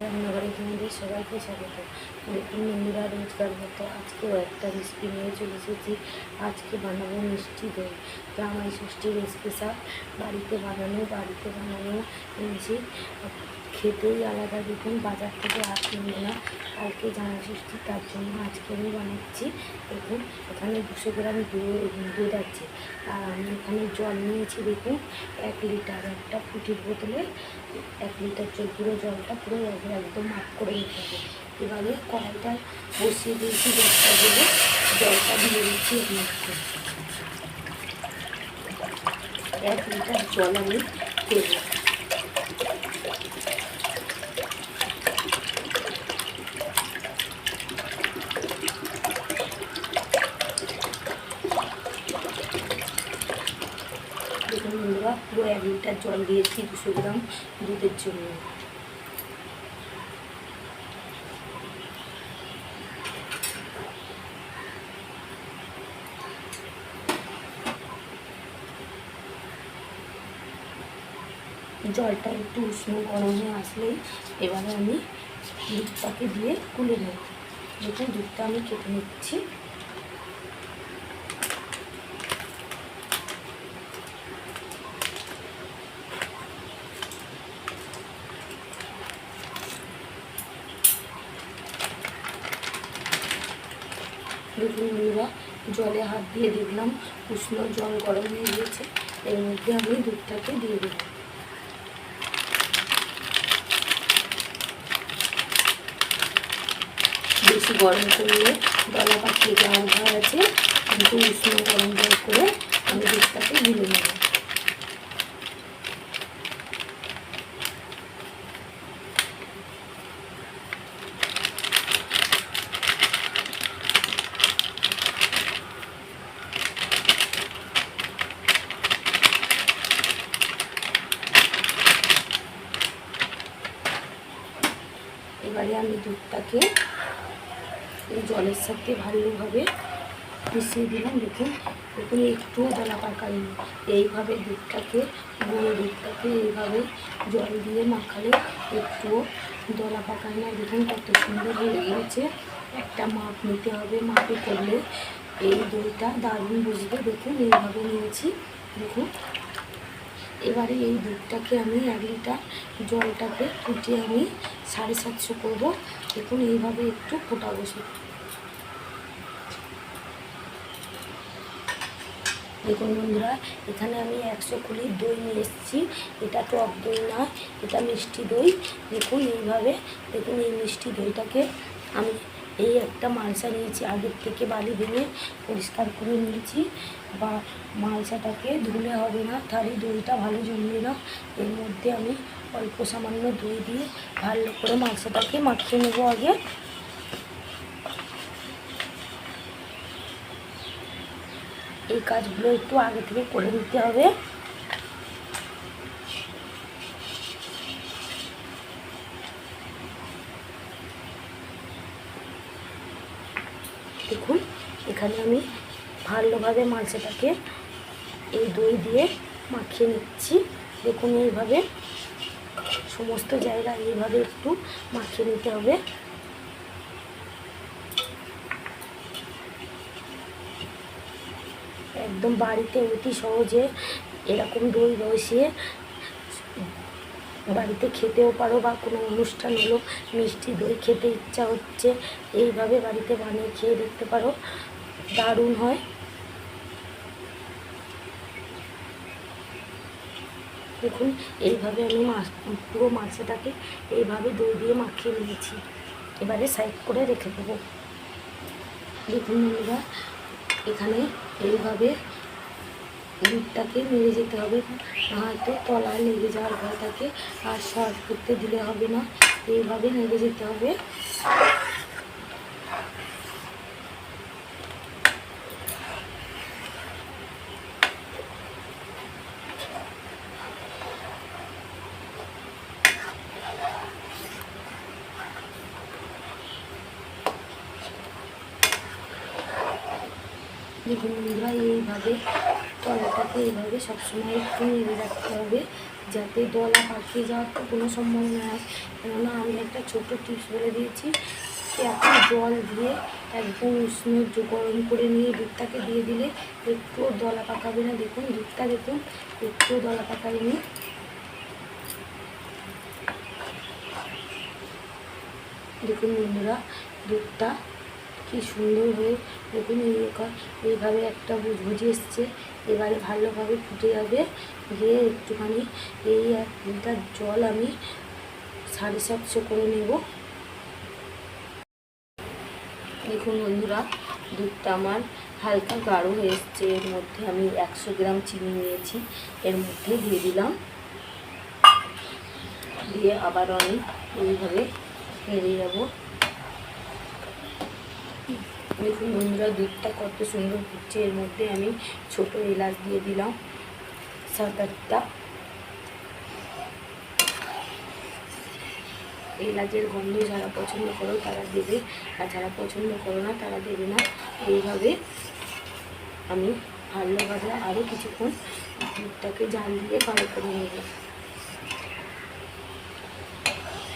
রান্নাঘরে তোমাদের সবাইকে স্বাগত। দেখুন রোজগার মতো আজকেও একটা রেসিপি নিয়ে চলে এসেছি। আজকে বানাবো মিষ্টি দই। জামাই ষষ্ঠীর স্পেশাল বাড়িতে বানানো বাড়িতে বানানো এনেছি খেতেই আলাদা দেখুন বাজার থেকে আর কিনবো না। কালকে জানা ষষ্ঠী তার জন্য আজকে আমি বানাচ্ছি। দেখুন, এখানে দুশো গ্রাম দুধ আছে। আর আমি এখানে জল নিয়েছি, দেখুন, এক লিটার একটা ফুটির বোতলে। এক লিটার জল পুরো জলটা পুরো এক- একদম মাপ করে নিতে হবে। এবারে কড়াইটা বসিয়ে দিয়েছি, জলটা দেবো জলটা দিয়ে দিচ্ছি এক লিটার জল আমি দেবো দেখুন বন্ধুরা পুরো লিটার জল দিয়েছি দুশো গ্রাম দুধের জন্য। জলটা একটু উষ্ণ গরম আসলেই এবারে আমি দুধটাকে দিয়ে গুলে নেব। দেখুন, দুধটা আমি কেটে নিচ্ছি দেখুন বন্ধুরা জলে হাত দিয়ে দেখলাম উষ্ণ জল গরম হয়ে গিয়েছে। এর মধ্যে আমি দুধটাকে দিয়ে দিলাম বেশি গরম করলে গলা পাখিয়ে যাওয়ার ভয় আছে। কিন্তু উষ্ণ গরম জল করে আমি দুধটাকে দিয়ে নেব। এবারে আমি দুধটাকে জলের সাথে ভালোভাবে মিশিয়ে দিলাম। দেখুন দেখুন একটুও দলা পাকায়নি। এইভাবে দুধটাকে, গুঁড়ো দুধটাকে এইভাবে জল দিয়ে মাখালে একটুও দলা পাকায় না। দেখুন, কত সুন্দর হয়ে গিয়েছে। একটা মাপ নিতে হবে, মাপে করলে এই দইটা দারুণ বুঝবে। দেখুন, এইভাবে নিয়েছি। দেখুন এবারে এই দুধটাকে আমি এক লিটার জলটাকে ফুটিয়ে আমি সাড়ে সাতশো করব। দেখুন, এইভাবে একটু ফোটাবো দেখুন বন্ধুরা, এখানে আমি একশো কুড়ি দই নিয়ে এসেছি। এটা টক দই না, এটা মিষ্টি দই। দেখুন, এইভাবে, দেখুন এই মিষ্টি দইটাকে আমি এই একটা মালসা নিয়েছি, আগের থেকে বালি ভেঙে পরিষ্কার করে নিয়েছি। বা মালসাটাকে ধুলে হবে না তাহলে দইটা ভালো জমবে না। এর মধ্যে আমি অল্প সামান্য দই দিয়ে ভালো করে মালসাটাকে মাখিয়ে নেব আগে। এই কাজগুলো একটু আগে থেকে করে নিতে হবে দেখুন এখানে আমি ভালোভাবে মালসাটাকে এই দই দিয়ে মাখিয়ে নিচ্ছি। দেখুন এইভাবে সমস্ত জায়গায় এইভাবে একটু মাখিয়ে নিতে হবে। একদম বাড়িতে অতি সহজে এরকম দই বসিয়ে বাড়িতে খেতেও পারো বা কোনো অনুষ্ঠান হলো, মিষ্টি দই খেতে ইচ্ছা হচ্ছে, এইভাবে বাড়িতে বানিয়ে খেয়ে দেখতে পারো। দারুণ হয়। দেখুন, এইভাবে আমি মাছ, পুরো মাছটাকে এইভাবে দই দিয়ে মাখিয়ে নিয়েছি। এবারে সাইড করে রেখে দেবো। দেখুন বন্ধুরা, এখানে এইভাবে দুধটাকে নেড়ে যেতে হবে। হয়তো তলায় লেগে যাওয়ার ভয় থাকে আর শর্ট করতে দিলে হবে না। এইভাবে নেড়ে যেতে হবে। বন্ধুরা এইভাবে তলাটাকে এইভাবে সবসময় একটু নেড়ে রাখতে হবে, যাতে দলা পাকিয়ে যাওয়ার তো কোনো সম্ভাবনা হয় কেননা আমি একটা একটা ছোট্ট টিপস বলে দিয়েছি এখন জল দিয়ে একদম উষ্ণ গরম করে নিয়ে দুধটাকে দিয়ে দিলে একটুও দলা পাকাবে না। দেখুন, দুধটা দেখুন একটুও দলা পাকায়নি। দেখুন বন্ধুরা, দুধটা কি সুন্দর হয়ে দেখুন এই এইভাবে একটা বুঝবুঝি এসছে। এবারে ভালোভাবে ফুটে যাবে। গিয়ে একটুখানি এই এক লিটার জল আমি সাড়ে সাতশো করে নেব। দেখুন বন্ধুরা, দুধটা আমার হালকা গাঢ় হয়ে এসছে। এর মধ্যে আমি একশো গ্রাম চিনি নিয়েছি। এর মধ্যে দিয়ে দিলাম। দিয়ে আবার আমি এইভাবে নেড়ে যাব দেখুন বন্ধুরা দুধটা কত সুন্দর ফুটছে এর মধ্যে আমি ছোট এলাচ দিয়ে দিলাম সাত আটটা এলাচের গন্ধ যারা পছন্দ করো তারা দেবে, আর যারা পছন্দ করো না তারা দেবে না। এইভাবে আমি ভালোভাবে আরও কিছুক্ষণ দুধটাকে জাল দিয়ে ভালো করে নেব।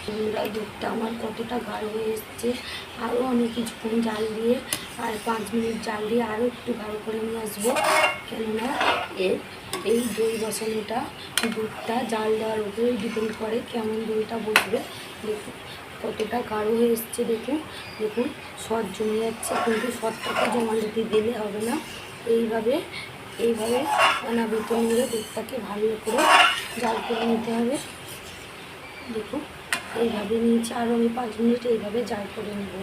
বন্ধুরা দুধটা আমার কতটা গাঢ় হয়ে এসছে আরও আমি কিছুক্ষণ জাল দিয়ে, আর পাঁচ মিনিট জাল দিয়ে আরও একটু গাঢ় করে নিয়ে আসব। কেননা এর এই দই বসানোটা, দুধটা জাল দেওয়ার উপরেই ডিপেন্ড করে কেমন দইটা বসবে। দেখুন, কতটা গাঢ় হয়ে এসছে, দেখুন। দেখুন সর জমে যাচ্ছে, কিন্তু সরটাকে জমাতে দিলে হবে না। এইভাবে এইভাবে অনাবৃত নিয়ে দুধটাকে ভালো করে জাল করে নিতে হবে। দেখুন। এইভাবে নিয়েছি আরও আমি পাঁচ মিনিট এইভাবে জাল করে নেব।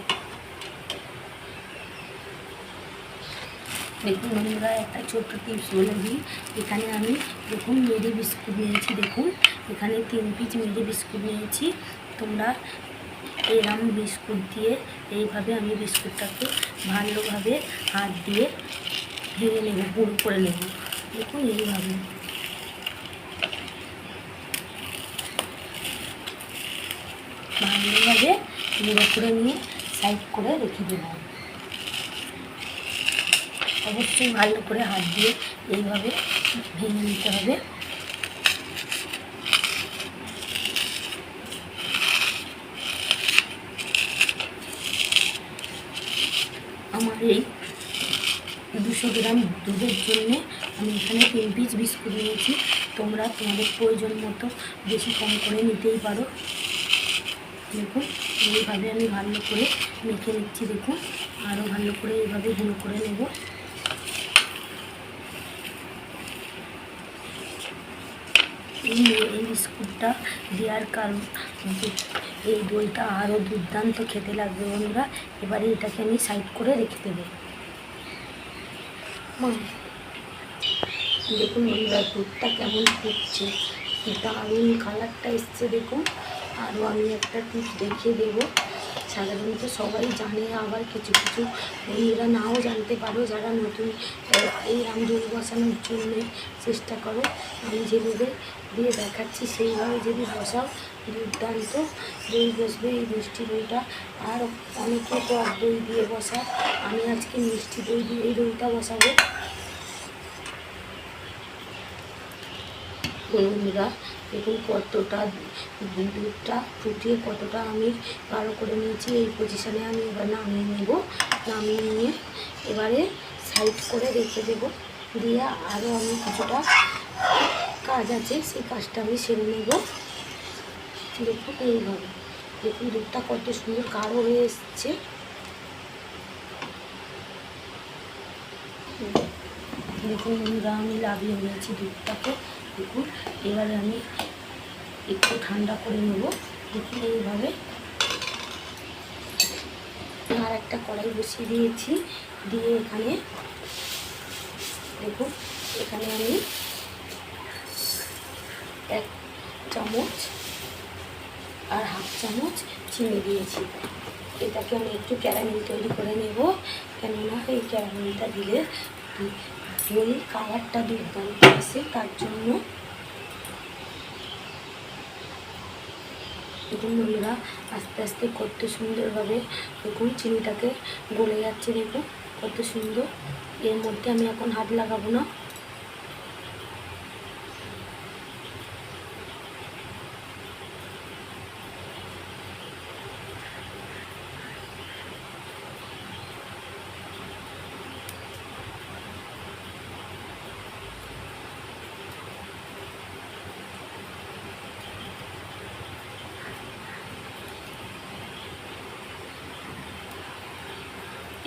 দেখুন বন্ধুরা, একটা ছোট্ট টিপস বলে দিই। এখানে আমি দেখুন মেরি বিস্কুট নিয়েছি, দেখুন। এখানে তিন পিস মেরি বিস্কুট নিয়েছি। তোমরা এরম বিস্কুট দিয়ে এইভাবে আমি বিস্কুটটাকে ভালোভাবে হাত দিয়ে ভেঙে নেব, গুঁড়ো করে নেব। দেখুন এইভাবে। ভালোভাবে গুঁড়ো করে নিয়ে সাইড করে রেখে দেব। অবশ্যই ভালো করে হাত দিয়ে এইভাবে ভেঙে নিতে হবে। আমার এই দুশো গ্রাম দুধের জন্য আমি এখানে তিন পিস বিস্কুট নিয়েছি। তোমরা তোমাদের প্রয়োজন মতো বেশি কম করে নিতেই পারো। দেখুন, এইভাবে আমি ভালো করে মেখে নিচ্ছি, দেখুন। আরও ভালো করে এইভাবে গুঁড়ো করে নেব। এই বিস্কুটটা দেওয়ার কারণ এই দইটা আরও দুর্দান্ত খেতে লাগবে বন্ধুরা। এবারে এটাকে আমি সাইড করে রেখে দেবো। দেখুন বন্ধুরা, দুধটা কেমন ফুটছে। দারুণ কালারটা এসছে, দেখুন। আরও আমি একটা টিপস দেখিয়ে দেবো। সাধারণত সবাই জানে আবার কিছু কিছু বন্ধুরা নাও জানতে পারো, যারা নতুন এই আম দই বসানোর জন্য চেষ্টা করো। আমি যেভাবে দিয়ে দেখাচ্ছি, সেইভাবে যদি বসাও, দুর্দান্ত। দই বসবে এই মিষ্টি দইটা। আর অনেকে টক দই দিয়ে বসায় আমি আজকে মিষ্টি দই দিয়ে এই দইটা বসাবো। বন্ধুরা দেখুন কতটা দুধটা ফুটিয়ে কতটা আমি গাঢ় করে নিয়েছি, এই পজিশানে আমি এবার নামিয়ে নেব। নামিয়ে নিয়ে এবারে সাইড করে রেখে দেব। দিয়ে আরও আমি কিছুটা কাজ আছে, সেই কাজটা আমি সেরে নেব। দেখুন এইভাবে। দেখুন দুধটা কত সুন্দর গাঢ় হয়ে এসছে। দেখুন আমি লাভিয়ে নিয়েছি দুধটাকে। দেখুন এবারে আমি একটু ঠান্ডা করে নেব। দেখুন এইভাবে। আর একটা কড়াই বসিয়ে দিয়েছি। দিয়ে এখানে দেখুন, এখানে আমি এক চামচ আর হাফ চামচ চিনি দিয়েছি। এটাকে আমি একটু ক্যারামেল তৈরি করে নেব। কেননা এই ক্যারামেলটা দিলে দই কালারটা দুর্দান্ত আছে, তার জন্য দেখুন বন্ধুরা আস্তে আস্তে কত সুন্দরভাবে দেখুন, চিনিটাকে গলে যাচ্ছে, দেখুন, কত সুন্দর। এর মধ্যে আমি এখন হাত লাগাবো না।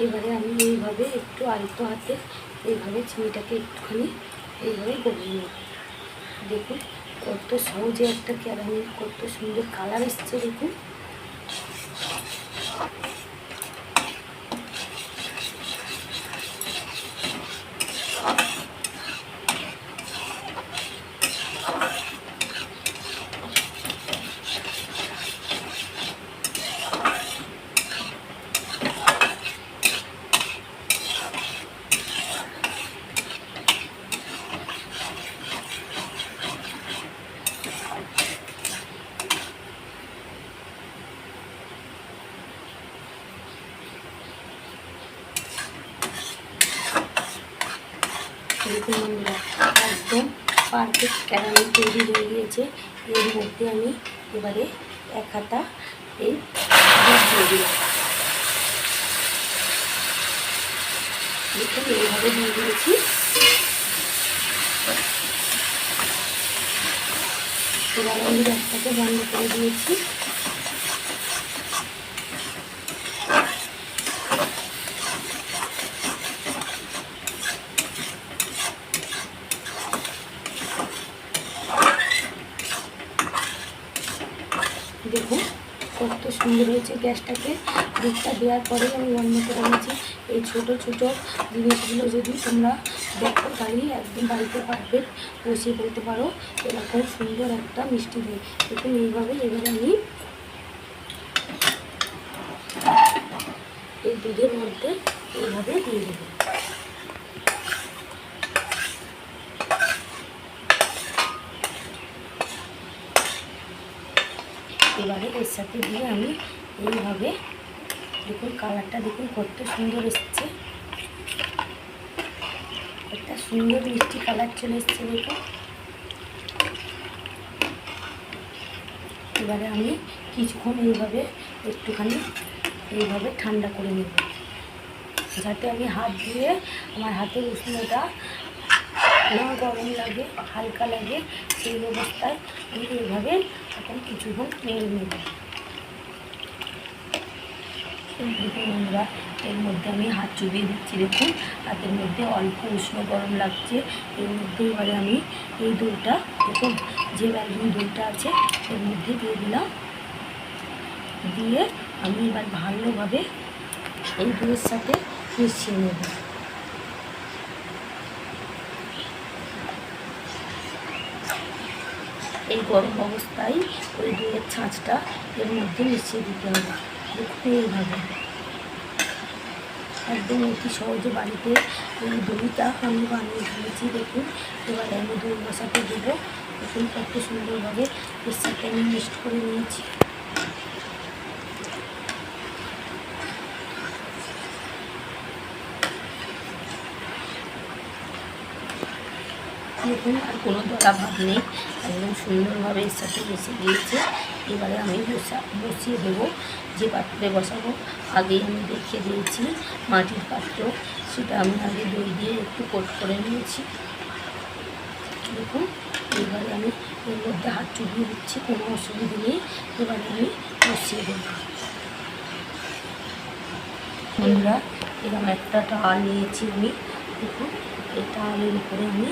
এবারে আমি এইভাবে একটু আলতো হাতে এইভাবে চিনিটাকে একটুখানি এইভাবে গলিয়ে নেব। দেখুন কত সহজে একটা ক্যারামেল কত সুন্দর কালার এসছে, দেখুন। বন্ধুরা। একদম পারফেক্ট ক্যারামেল তৈরি হয়ে গিয়েছে। এর মধ্যে আমি এবারে এক হাতা এই দুধ দিলাম। এইভাবে দিয়ে দিয়েছি। এবার আমি গ্যাসটাকে বন্ধ করে দিয়েছি। দেখুন, কত সুন্দর হয়েছে গ্যাসটাকে। দুধটা দেওয়ার পরে আমি বন্ধ করে নিয়েছি। এই ছোট ছোট জিনিসগুলো যদি তোমরা দেখো, তাহলেই একদম বাড়িতে পারবে বসিয়ে ফেলতে পারো। এরকম সুন্দর একটা মিষ্টি দই। দেখুন, এইভাবে এবারে আমি এই দুধের মধ্যে এইভাবে দিয়ে দেবো। এবারে এর সাথে দিয়ে আমি এইভাবে দেখুন কালারটা দেখুন কত সুন্দর এসছে। একটা সুন্দর মিষ্টি কালার চলে এসছে দেখুন। এবারে আমি কিছুক্ষণ এইভাবে একটুখানি এইভাবে ঠান্ডা করে নেব। যাতে আমি হাত দিয়ে আমার হাতের উষ্ণতা না গরম লাগে, হালকা লাগে, সেই অবস্থায় আমি এইভাবে এখন কিছুক্ষণ নেড়ে নেব বন্ধুরা এর মধ্যে আমি হাত চুবিয়ে দিচ্ছি, দেখুন। হাতের মধ্যে অল্প উষ্ণ গরম লাগছে। এর মধ্যে এবারে আমি এই দইটা দেখুন, যে ব্যালগুন দইটা আছে, এর মধ্যে দিয়ে দিলাম। দিয়ে আমি এবার ভালোভাবে এই দইয়ের সাথে মিশিয়ে নেব। এই গরম অবস্থায় ওই দইয়ের ছাঁচটা এর মধ্যে মিশিয়ে দিতে হবে। দেখুন এইভাবে। একদম অতি সহজে বাড়িতে এই দইটা আমি বানিয়ে দিয়েছি দেখুন। এবার আমি দই বসাতে দেবো। দেখুন কত সুন্দরভাবে এর সাথে আমি মিক্সড করে নিয়েছি। দেখুন আর কোনো দলা ভাব নেই। সুন্দরভাবে এর সাথে বসে গিয়েছে এবারে আমি বসা বসিয়ে দেবো। যে পাত্রে বসাবো আগেই আমি দেখিয়ে দিয়েছি মাটির পাত্র। সেটা আমি আগে দই দিয়ে একটু কোট করে নিয়েছি। দেখুন, এবারে আমি এর মধ্যে হাত চুবিয়ে দিচ্ছি, কোনো অসুবিধা নেই। এবারে আমি বসিয়ে দেবো। বন্ধুরা, এরকম একটা টাওয়াল নিয়েছি আমি। দেখুন, এই টাওয়ালের উপরে আমি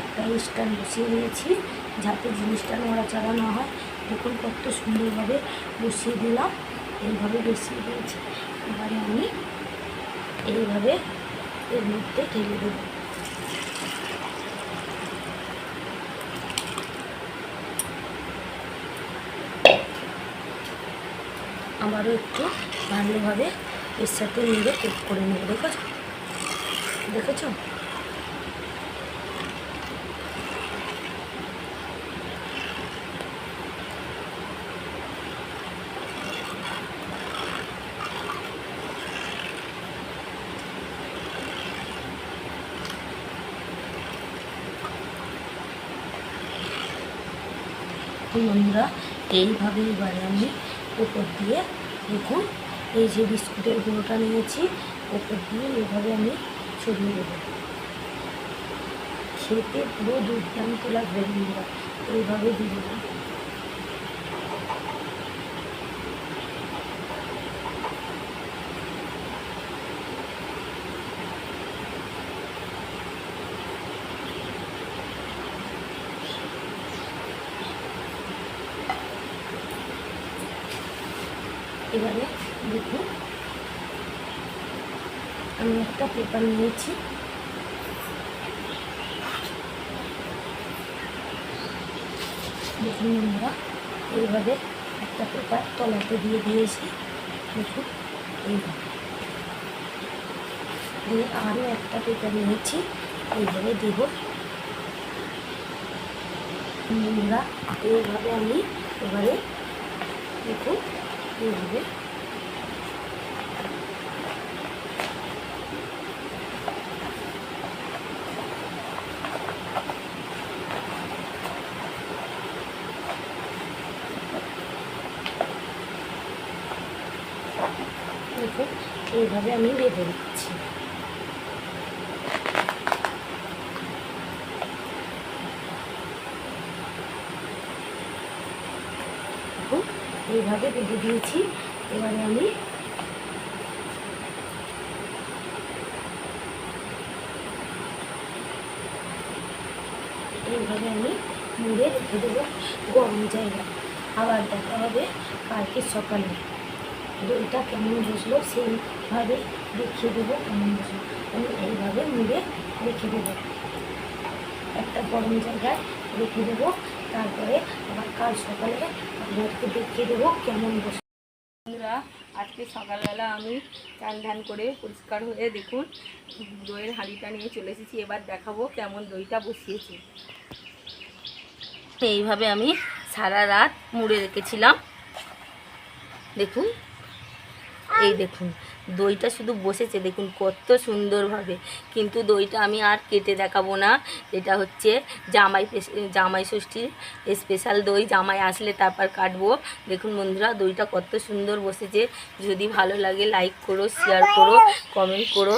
একটা স্ট্যান্ড বসিয়ে দিয়েছি। যাতে জিনিসটা নড়াচড়া না হয়। দেখুন কত সুন্দরভাবে বসিয়ে দিলাম। এইভাবে বসিয়ে দিয়েছি। এবারে আমি এইভাবে এর মধ্যে ঢেলে দেবো। আবারও একটু ভালোভাবে এর সাথে নেড়ে কোট করে নেব, দেখেছ? দেখেছ? তো বন্ধুরা এইভাবে এবারে আমি উপর দিয়ে দেখুন, এই যে বিস্কুটের গুঁড়োটা নিয়েছি উপর দিয়ে এভাবে আমি ছড়িয়ে দেবো। খেতে পুরো দুর্দান্ত লাগবে বন্ধুরা, এইভাবে দিয়ে দেবো। এবারে দেখুন। আমি একটা পেপার নিয়েছি। দেখুন আমরা এইভাবে একটা পেপার তলাতে দিয়ে দিয়েছি। দেখুন, এইভাবে। আরও একটা পেপার নিয়েছি। এইভাবে দেব। আমরা এইভাবে আমি এবারে দেখুন এইভাবে এইভাবে আমি বেঁধে দিচ্ছি দেখুন এইভাবে বেঁধে দিয়েছি। এবারে আমি এইভাবে আমি মুড়ে রেখে দেবো গরম জায়গায়। আবার দেখা হবে কালকে সকালে। দইটা কেমন বসল সেইভাবে দেখিয়ে দেবো কেমন বসল। আমি এইভাবে মুড়ে রেখে দেবো। একটা গরম জায়গায় রেখে দেবো তারপরে আবার কাল সকালে আপনাদেরকে দেখিয়ে দেবো কেমন বন্ধুরা, আজকে সকালবেলা আমি চান ধান করে পরিষ্কার হয়ে দেখুন, দইয়ের হাঁড়িটা নিয়ে চলে এসেছি। এবার দেখাবো কেমন দইটা বসিয়েছি। এইভাবে আমি সারা রাত মুড়ে রেখেছিলাম। দেখুন, এই দেখুন দইটা শুধু বসেছে, দেখুন কত সুন্দরভাবে। কিন্তু দইটা আমি আর কেটে দেখাবো না। এটা হচ্ছে জামাই জামাই ষষ্ঠীর স্পেশাল দই। জামাই আসলে তারপর কাটবো। দেখুন বন্ধুরা, দইটা কত সুন্দর বসেছে। যদি ভালো লাগে লাইক করো শেয়ার করো কমেন্ট করো।